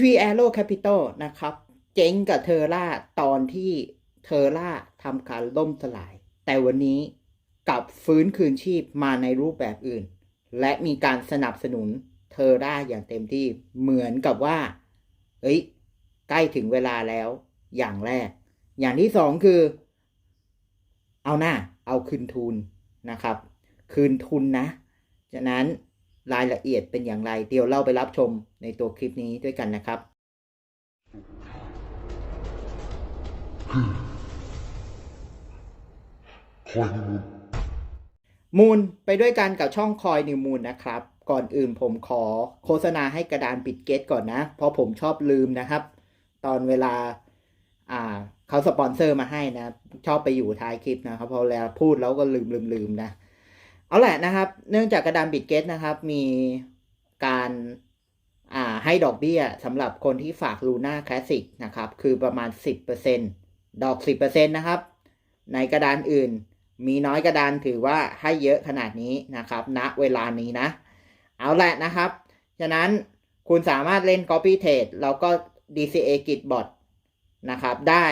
Tree Arrow Capital นะครับ เจ๊งกับเทอร่าตอนที่เทอร่าทำการล่มสลาย แต่วันนี้กลับฟื้นคืนชีพมาในรูปแบบอื่น และมีการสนับสนุนเทอร่าอย่างเต็มที่เหมือนกับว่าเอ้ยใกล้ถึงเวลาแล้วอย่างแรก อย่างที่สองคือ เอาหน้าเอาคืนทุนนะครับ คืนทุนนะฉะนั้น รายละเอียดเป็นอย่างไร เดี๋ยวเราไปรับชมในตัวคลิปนี้ด้วยกันนะครับมูลไปด้วยกันกับช่องคอยนิวมูลนะครับ ก่อนอื่นผมขอโฆษณาให้กระดานปิดเกตก่อนนะ เพราะผมชอบลืมนะครับ ตอนเวลาอ่าเขาสปอนเซอร์มาให้นะ ชอบไปอยู่ท้ายคลิปนะครับพอเวลาพูดแล้วก็ลืมลืมลืมนะ เอาแหละนะครับ เนื่องจากกระดานบิดเกตนะครับ มีการอ่าให้ดอกเบี้ยสำหรับคนที่ฝากลูน่าคลาสสิกนะครับ คือประมาณ 10%ดอก 10%นะครับ ในกระดานอื่น มีน้อยกระดานถือว่าให้เยอะขนาดนี้นะครับณเวลานี้นะ เอาแหละนะครับ ฉะนั้นคุณสามารถเล่น Copy Trade แล้วก็ DCA Git Bot นะครับ ได้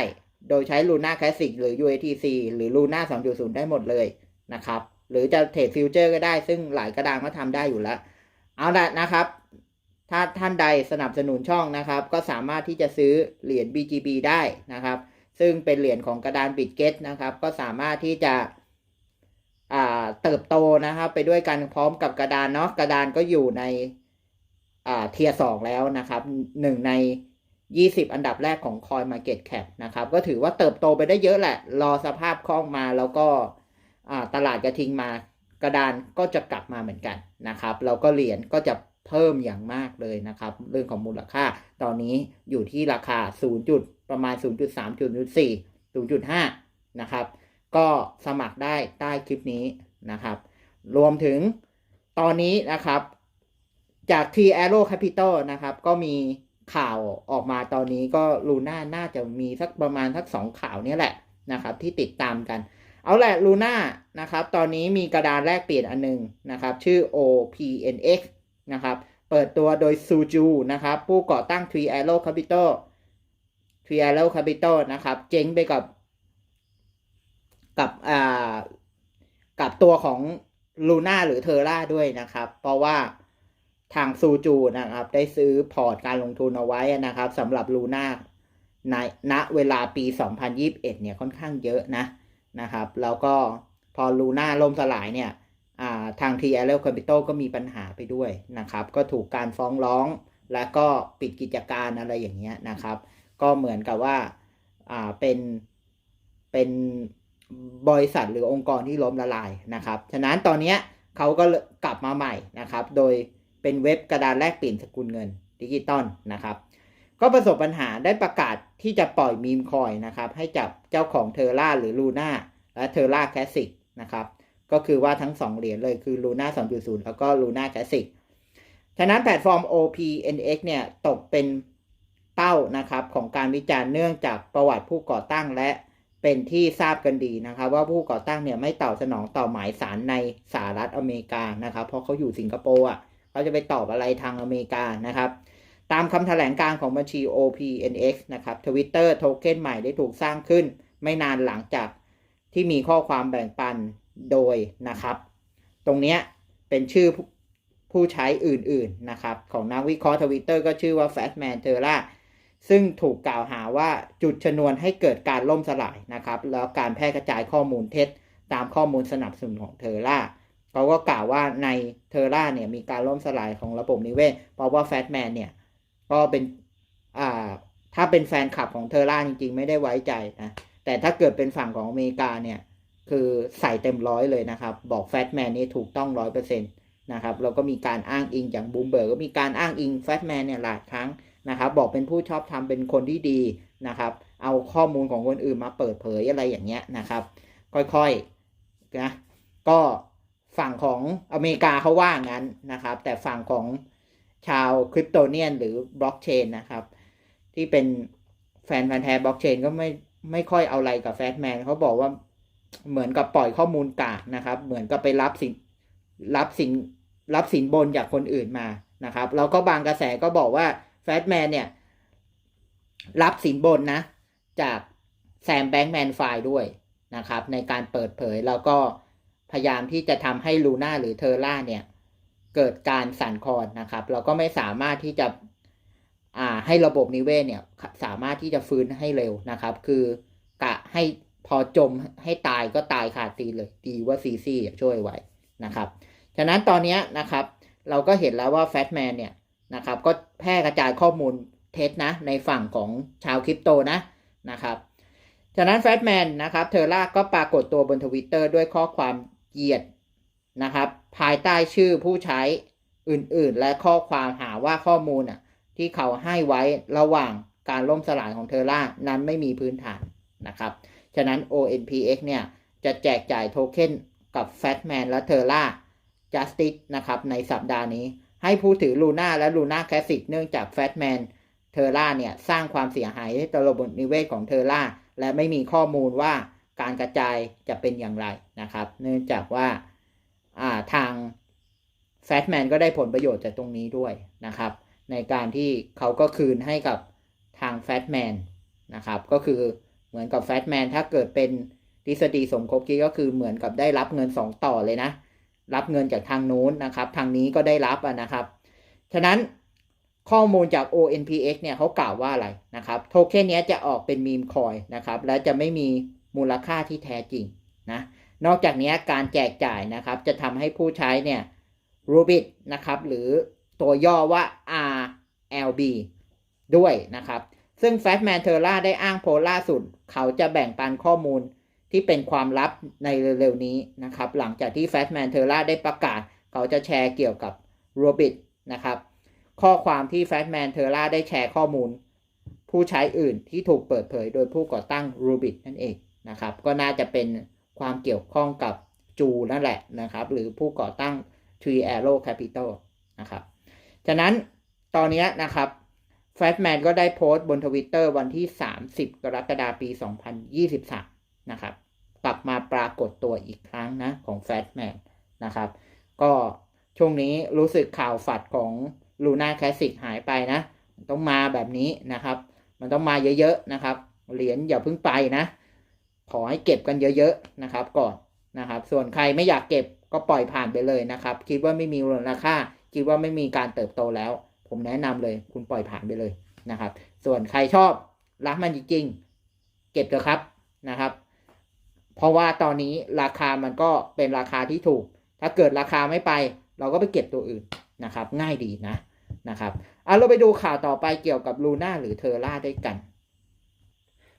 โดยใช้ Luna Classic หรือ UATC หรือ Luna 2.0 ได้หมดเลยนะครับ หรือจะเทรดฟิวเจอร์ก็ได้ ซึ่งหลายกระดานก็ทำได้อยู่แล้ว เอาละนะครับ ถ้าท่านใดสนับสนุนช่องนะครับ ก็สามารถที่จะซื้อเหรียญ BGB ได้นะครับ ซึ่งเป็นเหรียญของกระดานบิตเกตนะครับ ก็สามารถที่จะเติบโตนะครับ ไปด้วยกันพร้อมกับกระดานเนาะกระดานก็อยู่ในเทียสองแล้วนะครับหนึ่งใน 20 อันดับแรกของ Coin Market Cap นะครับ ก็ถือว่าเติบโตไปได้เยอะแหละ รอสภาพคล่องมาแล้วก็ ตลาดกระทิงมากระดานก็จะกลับมาเหมือนกันนะครับแล้วก็เหรียญก็จะเพิ่มอย่างมากเลยนะครับ เรื่องของมูลค่าตอนนี้อยู่ที่ราคา 0. จุดประมาณ 0.3 0.4 0.5 นะครับ ก็สมัครได้ใต้คลิปนี้นะครับ รวมถึงตอนนี้นะครับ จาก T Arrow Capital นะครับ ก็มีข่าวออกมาตอนนี้ก็ลูน่าน่าจะมีสักประมาณสักสองข่าวนี้แหละนะครับ ที่ติดตามกัน เอาแหละลูน่านะครับ ตอนนี้มีกระดานแลกเปลี่ยนอันหนึงนะครับ ชื่อ OPNX นะครับ เปิดตัวโดยซูจูนะครับ ผู้ก่อตั้ง Tree Arrow Capital Tree Arrow Capital นะครับ เจ๊งไปกับ กับอ่ากับตัวของลูน่าหรือเทอร่าด้วยนะครับ เพราะว่าทางซูจูนะครับ ได้ซื้อพอร์ตการลงทุนเอาไว้นะครับสำหรับลูน่าในณเวลาปี 2021 เนี่ยค่อนข้างเยอะนะ นะครับ แล้วก็พอลูน่าล่มสลายเนี่ยาทาง T. L. Capital ก็มีปัญหาไปด้วยนะครับ ก็ถูกการฟ้องร้อง แล้วก็ปิดกิจการอะไรอย่างเงี้ยนะครับ ก็เหมือนกับว่าาเป็นเป็นบริษัทหรือองค์กรที่ล้มละลายนะครับ ฉะนั้นตอนนี้เขาก็กลับมาใหม่นะครับ โดยเป็นเว็บกระดานแลกเปลี่ยนสกุลเงินดิจิตอลนะครับ ก็ประสบปัญหาได้ประกาศที่จะปล่อยมีมคอยนะครับ ให้จับเจ้าของเทอร่าหรือลูน่าและเทอร่าแคสสิกนะครับก็คือว่าทั้ง 2 เหรียญเลยคือ Luna 2.0 แล้วก็ Luna Classic ฉะนั้นแพลตฟอร์ม OPNX เนี่ยตกเป็นเป้านะครับของการวิจารณ์เนื่องจากประวัติผู้ก่อตั้งและเป็นที่ทราบกันดีนะครับ ว่าผู้ก่อตั้งเนี่ยไม่ตอบสนองต่อหมายสารในสหรัฐอเมริกานะครับ เพราะเขาอยู่สิงคโปร์อะเขาจะไปตอบอะไรทางอเมริกานะครับ ตามคำแถลงการของบัญชี OPNX นะครับ Twitter โทเค็นใหม่ได้ถูกสร้างขึ้น ไม่นานหลังจากที่มีข้อความแบ่งปันโดยนะครับ ตรงนี้เป็นชื่อผู้ใช้อื่นๆนะครับ ของนักวิเคราะห์ทวิตเตอร์ก็ชื่อว่า Fatman t e r r a ซึ่งถูกกล่าวหาว่าจุดชนวนให้เกิดการล่มสลายนะครับ แล้วการแพร่กระจายข้อมูลเท็จ ตามข้อมูลสนับสนุนของเทอร่าเขาก็กล่าวว่าในเทอร่าเนี่ยมีการล่มสลายของระบบนิเวศเพราะว่าแฟตแมนเนี่ย ก็เป็นอ่าถ้าเป็นแฟนคลับของเทอร่าจริง ๆ ไม่ได้ไว้ใจนะแต่ถ้าเกิดเป็นฝั่งของอเมริกาเนี่ยคือใส่เต็มร้อยเลยนะครับ บอกแฟตแมนนี่ถูกต้องร้อยเปอร์เซ็นต์นะครับแล้วก็มีการอ้างอิงอย่างบูมเบิร์กก็มีการอ้างอิงแฟตแมนเนี่ยหลายครั้งนะครับ บอกเป็นผู้ชอบทำเป็นคนที่ดีนะครับ เอาข้อมูลของคนอื่นมาเปิดเผยอะไรอย่างเงี้ยนะครับ ค่อยๆนะก็ฝั่งของอเมริกาเขาว่างั้นนะครับ แต่ฝั่งของ ชาวคริปโตเนียนหรือบล็อกเชนนะครับ ที่เป็นแฟนพันธ์แท้บล็อกเชนก็ไม่ไม่ค่อยเอาอะไรกับแฟตแมนเขาบอกว่าเหมือนกับปล่อยข้อมูลกากนะครับ เหมือนกับไปรับสินรับสินรับสินบนจากคนอื่นมานะครับแล้วก็บางกระแสก็บอกว่าแฟตแมนเนี่ย รับสินบนนะ จากแซมแบงค์แมนไฟด้วยนะครับ ในการเปิดเผยแล้วก็พยายามที่จะทำให้ลูน่าหรือเทอร่าเนี่ย เกิดการสั่นคลอนนะครับ เราก็ไม่สามารถที่จะอ่าให้ระบบนิเวศเนี่ยสามารถที่จะฟื้นให้เร็วนะครับ คือกะให้พอจมให้ตายก็ตายขาดตีเลยดีว่าซีซี่ช่วยไว้นะครับฉะนั้นตอนนี้นะครับ เราก็เห็นแล้วว่าแฟตแมนเนี่ยนะครับก็แพร่กระจายข้อมูลเท็จนะในฝั่งของชาวคริปโตนะนะครับฉะนั้นแฟตแมนนะครับเทอร่าก็ปรากฏตัวบนทวิตเตอร์ด้วยข้อความเหยียดนะครับ ภายใต้ชื่อผู้ใช้อื่นๆ และข้อความหาว่าข้อมูลที่เขาให้ไว้ระหว่างการล่มสลายของเทอร่านั้นไม่มีพื้นฐานนะครับ ฉะนั้น ONPX เนี่ย จะแจกจ่ายโทเค็นกับ Fatman และ Terra Justice นะครับ ในสัปดาห์นี้ ให้ผู้ถือ Luna และ Luna Classic เนื่องจาก Fatman Terra เนี่ย สร้างความเสียหายให้ตระบบนิเวศของ Terra และไม่มีข้อมูลว่าการกระจายจะเป็นอย่างไรนะครับ เนื่องจากว่า ทาง Fatman ก็ได้ผลประโยชน์จากตรงนี้ด้วยนะครับ ในการที่เขาก็คืนให้กับทาง Fatman นะครับ ก็คือเหมือนกับ Fatman ถ้าเกิดเป็นทฤษฎีสมคบคิดก็คือเหมือนกับได้รับเงิน 2 ต่อเลยนะ รับเงินจากทางนู้นนะครับ ทางนี้ก็ได้รับนะครับ ฉะนั้นข้อมูลจาก ONPX เนี่ยเขากล่าวว่าอะไรนะครับ โทเค็นนี้จะออกเป็นมีมคอยนะครับ และจะไม่มีมูลค่าที่แท้จริงนะ นอกจากนี้การแจกจ่ายนะครับจะทำให้ผู้ใช้เนี่ยรูบิ t นะครับหรือตัวย่อว่า RLB ด้วยนะครับ ซึ่ง Fatman t e r r a ได้อ้างโพล่าสุด เขาจะแบ่งปันข้อมูลที่เป็นความลับในเร็วๆนี้นะครับ หลังจากที่ Fatman t e r r a ได้ประกาศ เขาจะแชร์เกี่ยวกับ r o b i t นะครับ ข้อความที่ Fatman t e r r a ได้แชร์ข้อมูล ผู้ใช้อื่นที่ถูกเปิดเผยโดยผู้ก่อตั้ง r u b i t นั่นเองนะครับ ก็น่าจะเป็น ความเกี่ยวข้องกับจูนั่นแหละนะครับ หรือผู้ก่อตั้ง Tree Arrow Capital นะครับ ฉะนั้นตอนนี้นะครับแฟตแมนก็ได้โพสต์บนทวิตเตอร์วันที่ 30 กรกฎาคมปี 2023 นะครับ กลับมาปรากฏตัวอีกครั้งนะ ของแฟตแมนนะครับ ก็ช่วงนี้รู้สึกข่าวฝัดของลูน่าแคสสิกหายไปนะ ต้องมาแบบนี้นะครับ มันต้องมาเยอะๆนะครับ เหรียญอย่าเพิ่งไปนะ ขอให้เก็บกันเยอะๆนะครับก่อนนะครับ ส่วนใครไม่อยากเก็บก็ปล่อยผ่านไปเลยนะครับ คิดว่าไม่มีมูลค่า คิดว่าไม่มีการเติบโตแล้ว ผมแนะนำเลย คุณปล่อยผ่านไปเลยนะครับ ส่วนใครชอบรักมันจริงๆเก็บเถอะครับนะครับ เพราะว่าตอนนี้ราคามันก็เป็นราคาที่ถูก ถ้าเกิดราคาไม่ไป เราก็ไปเก็บตัวอื่นนะครับ ง่ายดีนะนะครับเอาเราไปดูข่าวต่อไปเกี่ยวกับลูน่าหรือเทอร่าด้วยกัน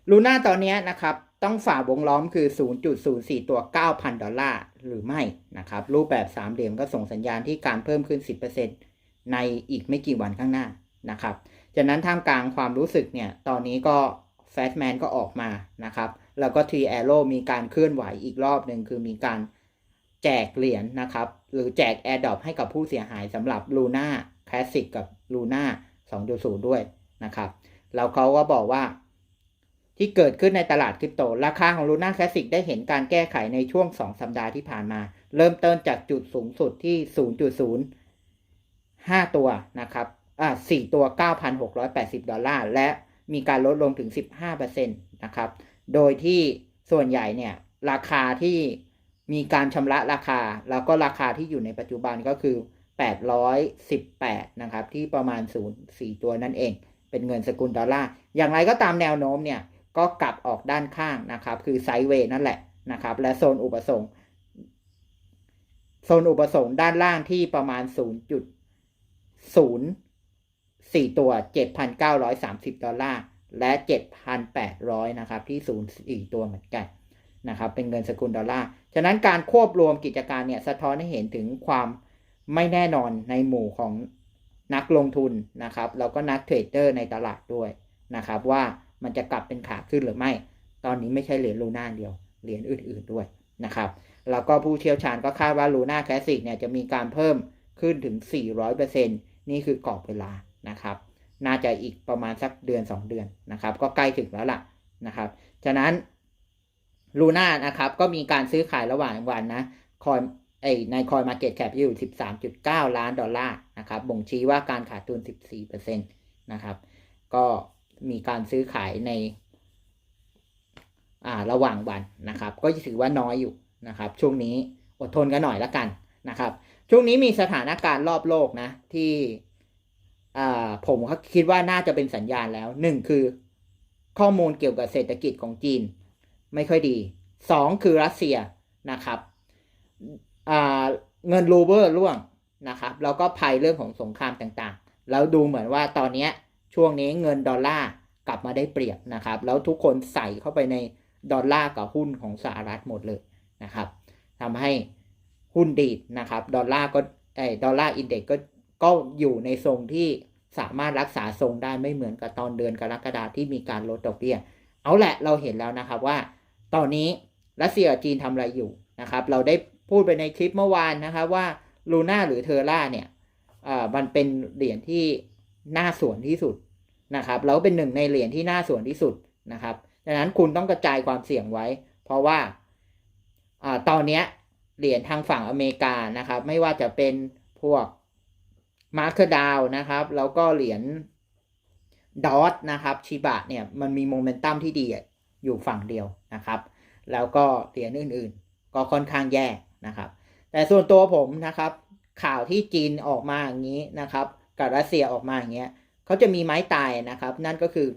ลูน่าตอนนี้นะครับ ต้องฝ่าวงล้อมคือ 0.04 ตัว 9,000 ดอลลาร์ หรือไม่นะครับ รูปแบบสามเหลี่ยมก็ส่งสัญญาณที่การเพิ่มขึ้น 10%ในอีกไม่กี่วันข้างหน้านะครับจากนั้นท่ามกลางความรู้สึกเนี่ย ตอนนี้ก็แฟตแมนก็ออกมานะครับ แล้วก็ทีแอโร่มีการเคลื่อนไหวอีกรอบหนึ่งคือมีการแจกเหรียญนนะครับ หรือแจก a อ r d r o p ให้กับผู้เสียหายสำหรับ Luna Classic กับ Luna 2.0 ด้วยนะครับ แล้วเขาก็บอกว่า ที่เกิดขึ้นในตลาดคริปโต ราคาของ Luna Classic ได้เห็นการแก้ไขในช่วง 2 สัปดาห์ที่ผ่านมา เริ่มต้นจากจุดสูงสุดที่ 0.0 5 ตัวนะครับอ่า4ตัว 9,680 ดอลลาร์ และมีการลดลงถึง 15%นะครับ โดยที่ส่วนใหญ่เนี่ย ราคาที่มีการชำระราคา แล้วก็ราคาที่อยู่ในปัจจุบันก็คือ 818 นะครับ ที่ประมาณ 0 4 ตัวนั่นเอง เป็นเงินสกุลดอลลาร์ อย่างไรก็ตามแนวโน้มเนี่ย ก็กลับออกด้านข้างนะครับ คือไซด์เวย์นั่นแหละนะครับ และโซนอุปสงค์โซนอุปสงค์ด้านล่างที่ประมาณ 0.0 4 ตัว 7,930 ดอลลาร์ และ 7,800 นะครับ ที่0 4ตัวเหมือนกันนะครับ เป็นเงินสกุลดอลลาร์ ฉะนั้นการควบรวมกิจการเนี่ย สะท้อนให้เห็นถึงความไม่แน่นอนในหมู่ของนักลงทุนนะครับ แล้วก็นักเทรดเดอร์ในตลาดด้วยนะครับว่า มันจะกลับเป็นขาขึ้นหรือไม่ ตอนนี้ไม่ใช่เหรียญลูน่าเดียว เหรียญอื่น ๆด้วยนะครับแล้วก็ผู้เชี่ยวชาญก็คาดว่าลูน่าแคสสิกเนี่ยจะมีการเพิ่มขึ้นถึง 400%นี่คือกรอบเวลานะครับ น่าจะอีกประมาณสักเดือน 2 เดือนนะครับ ก็ใกล้ถึงแล้วล่ะนะครับ ฉะนั้นลูน่านะครับก็มีการซื้อขายระหว่างวันนะคอยไอในคอยมาเก็ตแคปอยู่ 13.9 ล้านดอลลาร์นะครับ บ่งชี้ว่าการขาดทุน 14%นะครับ ก็ มีการซื้อขายในอ่าระหว่างวันนะครับ ก็ถือว่าน้อยอยู่นะครับ ช่วงนี้อดทนกันหน่อยละกันนะครับ ช่วงนี้มีสถานการณ์รอบโลกนะที่อ่าผมคิดว่าน่าจะเป็นสัญญาณแล้วหนึ่งคือข้อมูลเกี่ยวกับเศรษฐกิจของจีน ไม่ค่อยดีสองคือรัสเซียนะครับอ่าเงินรูเบอร์ร่วงนะครับ แล้วก็ภัยเรื่องของสงครามต่างๆ แล้วดูเหมือนว่าตอนนี้ ช่วงนี้เงินดอลลาร์กลับมาได้เปรียบนะครับ แล้วทุกคนใส่เข้าไปในดอลลาร์กับหุ้นของสหรัฐหมดเลยนะครับทำให้หุ้นดีดนะครับ ดอลลาร์ก็ไอ้ดอลลาร์อินเด็กก็ก็อยู่ในทรงที่สามารถรักษาทรงได้ไม่เหมือนกับตอนเดือนกรกฎาที่มีการลดดอกเบี้ย เอาแหละเราเห็นแล้วนะครับว่า ตอนนี้รัสเซียกับจีนทำอะไรอยู่นะครับ เราได้พูดไปในคลิปเมื่อวานนะครับว่าลูน่าหรือเทอร่าเนี่ยอ่ามันเป็นเหรียญที่น่าสวนที่สุด นะครับแล้วเป็นหนึ่งในเหรียญที่น่าส่วนที่สุดนะครับดังนั้นคุณต้องกระจายความเสี่ยงไว้ เพราะว่าอตอนนี้เหรียญทางฝั่งอเมริกานะครับ ไม่ว่าจะเป็นพวกมาร์คดาวนะครับ แล้วก็เหรียญดอทนะครับชิบะเนี่ยมันมีโมเมนตัมที่ดีอยู่ฝั่งเดียวนะครับ แล้วก็เหรียญอื่นๆ ก็ค่อนข้างแย่นะครับ แต่ส่วนตัวผมนะครับ ข่าวที่จีนออกมาอย่างนี้นะครับ กับรัสเซียออกมาอย่างเงี้ย เขาจะมีไม้ตายนะครับ นั่นก็คือ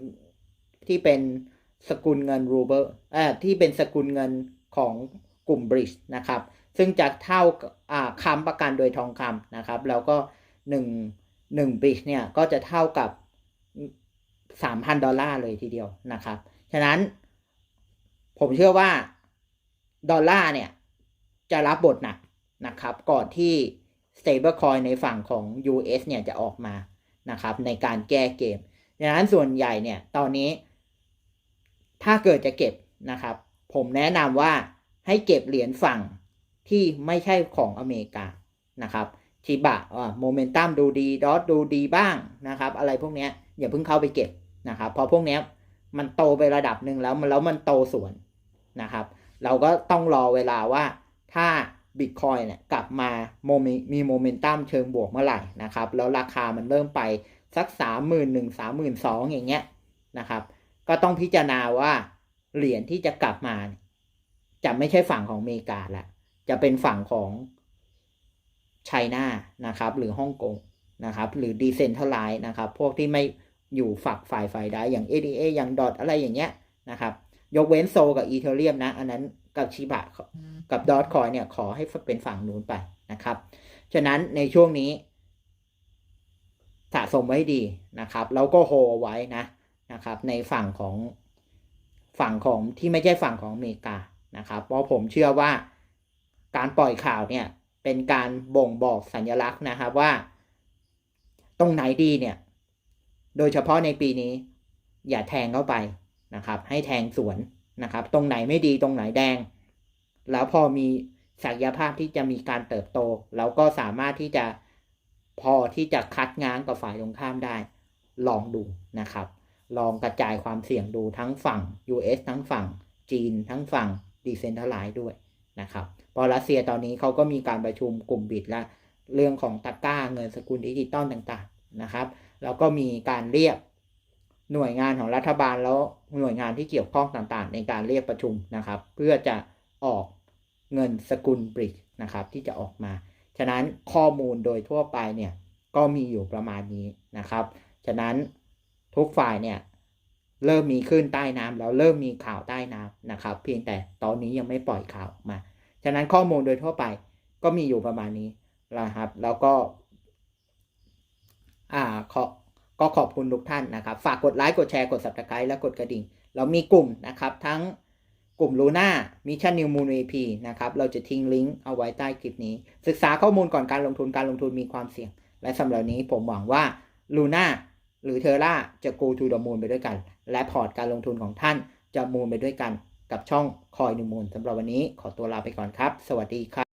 ที่เป็นสกุลเงินรูเบิลเอ่อที่เป็นสกุลเงินของกลุ่มบริดจ์นะครับ ซึ่งจะเท่ากับอ่าค้ำประกันโดยทองคำนะครับ แล้วก็หนึ่งหนึ่งบริดจ์เนี่ยก็จะเท่ากับสามพันดอลลาร์เลยทีเดียวนะครับ ฉะนั้นผมเชื่อว่า ดอลลาร์เนี่ย จะรับบทหนักนะครับ ก่อนที่ stablecoin ในฝั่งของ US เนี่ยจะออกมา นะครับในการแก้เกมดังนั้นส่วนใหญ่เนี่ยตอนนี้ ถ้าเกิดจะเก็บนะครับ ผมแนะนำว่าให้เก็บเหรียญฝั่งที่ไม่ใช่ของอเมริกานะครับชิบะโมเมนตัมดูดีดอทดูดีบ้างนะครับ อะไรพวกนี้อย่าเพิ่งเข้าไปเก็บนะครับเพราะพวกนี้มันโตไประดับหนึ่งแล้วมันแล้วมันโตสวนนะครับ เราก็ต้องรอเวลาว่าถ้า บิตคอยเนี่ยกลับมาโมมีโมเมนตัมเชิงบวกเมื่อไหร่นะครับ แล้วราคามันเริ่มไปสักสามหมื่นหนึ่งสามหมื่นสองอย่างเงี้ยนะครับ ก็ต้องพิจารณาว่าเหรียญที่จะกลับมา จะไม่ใช่ฝั่งของอเมริกาละจะเป็นฝั่งของไชน่านะครับ หรือฮ่องกงนะครับ หรือดีเซนทัลไลน์นะครับ พวกที่ไม่อยู่ฝักฝ่ายฝ่ายใดอย่าง ADA อย่างดอทอะไรอย่างเงี้ยนะครับ ยกเว้นโซกับอีเทเรียมนะ อันนั้นกับชิบะกับดอทคอยเนี่ย ขอให้เป็นฝั่งนู้นไปนะครับ ฉะนั้นในช่วงนี้สะสมไว้ดีนะครับ แล้วก็โฮไว้นะนะครับ ในฝั่งของฝั่งของที่ไม่ใช่ฝั่งของอเมริกานะครับ เพราะผมเชื่อว่าการปล่อยข่าวเนี่ย เป็นการบ่งบอกสัญลักษณ์นะครับว่า ตรงไหนดีเนี่ย โดยเฉพาะในปีนี้ อย่าแทงเข้าไป นะครับ ให้แทงสวนนะครับ ตรงไหนไม่ดีตรงไหนแดง แล้วพอมีศักยภาพที่จะมีการเติบโตแล้วก็สามารถที่จะพอที่จะคัดง้างกับฝ่ายตรงข้ามได้ ลองดูนะครับ ลองกระจายความเสี่ยงดูทั้งฝั่ง US ทั้งฝั่งจีน ทั้งฝั่งดีเซนทัลไลด์ด้วยนะครับพอรัสเซียตอนนี้เขาก็มีการประชุมกลุ่มบิดและเรื่องของตะกร้าเงินสกุลดิจิตอลต่างๆนะครับ แล้วก็มีการเรียก หน่วยงานของรัฐบาลแล้วหน่วยงานที่เกี่ยวข้องต่างๆ ในการเรียกประชุมนะครับ เพื่อจะออกเงินสกุลบริดนะครับ ที่จะออกมา ฉะนั้นข้อมูลโดยทั่วไปเนี่ยก็มีอยู่ประมาณนี้นะครับ ฉะนั้นทุกฝ่ายเนี่ยเริ่มมีขึ้นใต้น้ำแล้วเริ่มมีข่าวใต้น้ำนะครับ เพียงแต่ตอนนี้ยังไม่ปล่อยข่าวออกมา ฉะนั้นข้อมูลโดยทั่วไปก็มีอยู่ประมาณนี้นะครับ แล้วก็ อ่าขอ ก็ขอบคุณทุกท่านนะครับ ฝากกดไลค์กดแชร์กด subscribe และกดกระดิ่ง เรามีกลุ่มนะครับทั้งกลุ่มลูน่ามิชชั่นนิวมูน AP นะครับเราจะทิ้งลิงก์เอาไว้ใต้คลิปนี้ ศึกษาข้อมูลก่อนการลงทุนการลงทุนมีความเสี่ยง และสำหรับนี้ผมหวังว่าลูน่าหรือเทอร่าจะ go to the moon ไปด้วยกัน และพอร์ตการลงทุนของท่านจะมูนไปด้วยกัน กับช่องคอยนิวมูนสำหรับวันนี้ขอตัวลาไปก่อนครับ สวัสดีครับ